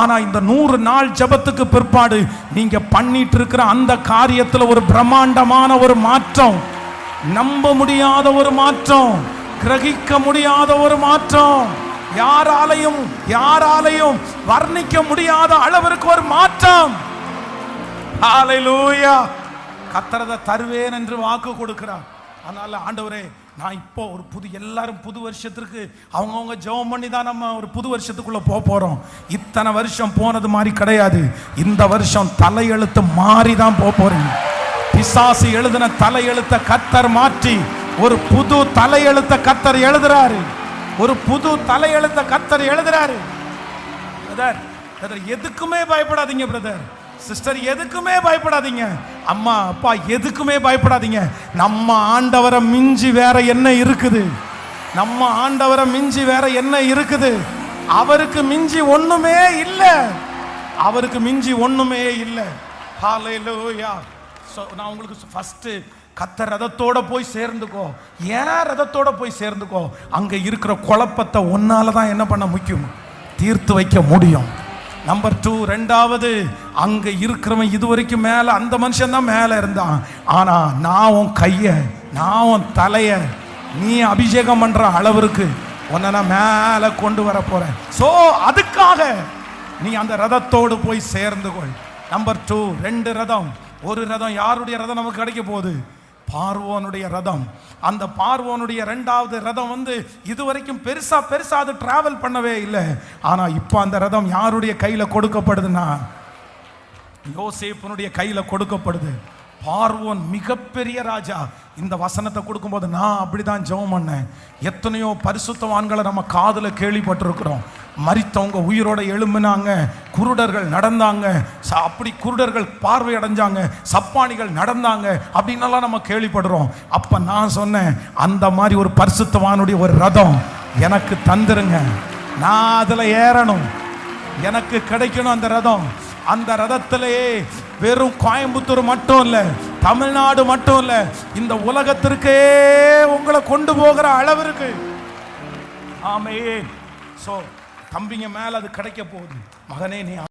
ஆனா இந்த நூறு நாள் ஜெபத்துக்கு பிற்பாடு நீங்க பண்ணிட்டு இருக்கிற அந்த காரியத்துல ஒரு பிரம்மாண்டமான ஒரு மாற்றம். நம்ப முடியாத ஒரு மாற்றம். கிரகிக்க முடியாத ஒரு மாற்றம். யாராலையும் யாராலையும் வர்ணிக்க முடியாத அளவிற்கு ஒரு மாற்றம். கத்திரத தருவேன் என்று வாக்கு கொடுக்கிறார். அதனால ஆண்டவரே நான் இப்போ ஒரு புது எல்லாரும் புது வருஷத்திற்கு அவங்கவுங்க ஜெபம் பண்ணி தான் நம்ம ஒரு புது வருஷத்துக்குள்ளே போக போகிறோம் இத்தனை வருஷம் போனது மாதிரி கிடையாது. இந்த வருஷம் தலையெழுத்து மாறி தான் போக போகிறீங்க பிசாசு எழுதின தலையெழுத்த கத்தர் மாற்றி ஒரு புது தலையெழுத்த கத்தர் எழுதுறாரு. ஒரு புது தலையெழுத்த கத்தர் எழுதுறாரு. பிரதர் பிரதர் எதுக்குமே பயப்படாதீங்க பிரதர் சிஸ்டர் எதுக்குமே பயப்படாதீங்க. அம்மா அப்பா எதுக்குமே பயப்படாதீங்க. நம்ம ஆண்டவரை மிஞ்சி வேற என்ன இருக்குது? நம்ம ஆண்டவரை மிஞ்சி வேற என்ன இருக்குது? அவருக்கு மிஞ்சி ஒண்ணுமே இல்லை. அவருக்கு மிஞ்சி ஒண்ணுமே இல்லை. ஹalleluya ஸோ நான் உங்களுக்கு ஃபஸ்ட்டு கத்த ரதத்தோட போய் சேர்ந்துக்கோ. ஏன் ரதத்தோட போய் சேர்ந்துக்கோ? அங்கே இருக்கிற குழப்பத்தை ஒன்னால தான் என்ன பண்ண முக்கியம் தீர்த்து வைக்க முடியும். நம்பர் டூ ரெண்டாவது அங்க இருக்கிறவன் இது வரைக்கும் மேல அந்த மனுஷன் தான் மேல இருந்தான். ஆனா நான் உன் கைய நான் உன் தலைய நீ அபிஷேகம் பண்ற அளவிற்கு உன்னை நான் மேல கொண்டு வர போறேன். சோ அதுக்காக நீ அந்த ரதத்தோடு போய் சேர்ந்து கொள். நம்பர் டூ ரெண்டு ரதம். ஒரு ரதம் யாருடைய ரதம் நமக்கு கிடைக்க போகுது? பார்வோனுடைய ரதம். அந்த பார்வோனுடைய ரெண்டாவது ரதம் வந்து இதுவரைக்கும் பெருசா பெருசா அது டிராவல் பண்ணவே இல்லை. ஆனா இப்போ அந்த ரதம் யாருடைய கையில கொடுக்கப்படுதுன்னா? யோசேப்பனுடைய கையில கொடுக்கப்படுது. பார்வோன் மிகப்பெரிய ராஜா. இந்த வசனத்தை கொடுக்கும்போது நான் அப்படிதான் ஜெபம் பண்ணேன். எத்தனையோ பரிசுத்தவான்களை நம்ம காதில் கேள்விப்பட்டிருக்கிறோம். மறித்தவங்க உயிரோட எழும்பினாங்க. குருடர்கள் நடந்தாங்க. அப்படி குருடர்கள் பார்வை அடைஞ்சாங்க சப்பானிகள் நடந்தாங்க அப்படின்னலாம் நம்ம கேள்விப்படுறோம். அப்ப நான் சொன்னேன் அந்த மாதிரி ஒரு பரிசுத்தவானுடைய ஒரு ரதம் எனக்கு தந்துருங்க. நான் அதுல ஏறணும். எனக்கு கிடைக்கணும் அந்த ரதம். அந்த ரதத்திலேயே வெறும் கோயம்புத்தூர் மட்டும் இல்லை தமிழ்நாடு மட்டும் இல்லை இந்த உலகத்திற்கே உங்களை கொண்டு போகிற அளவிற்கு ஆமே ஸோ தம்பிங்க மேலே அது கிடைக்க போகுது. மகனே நீ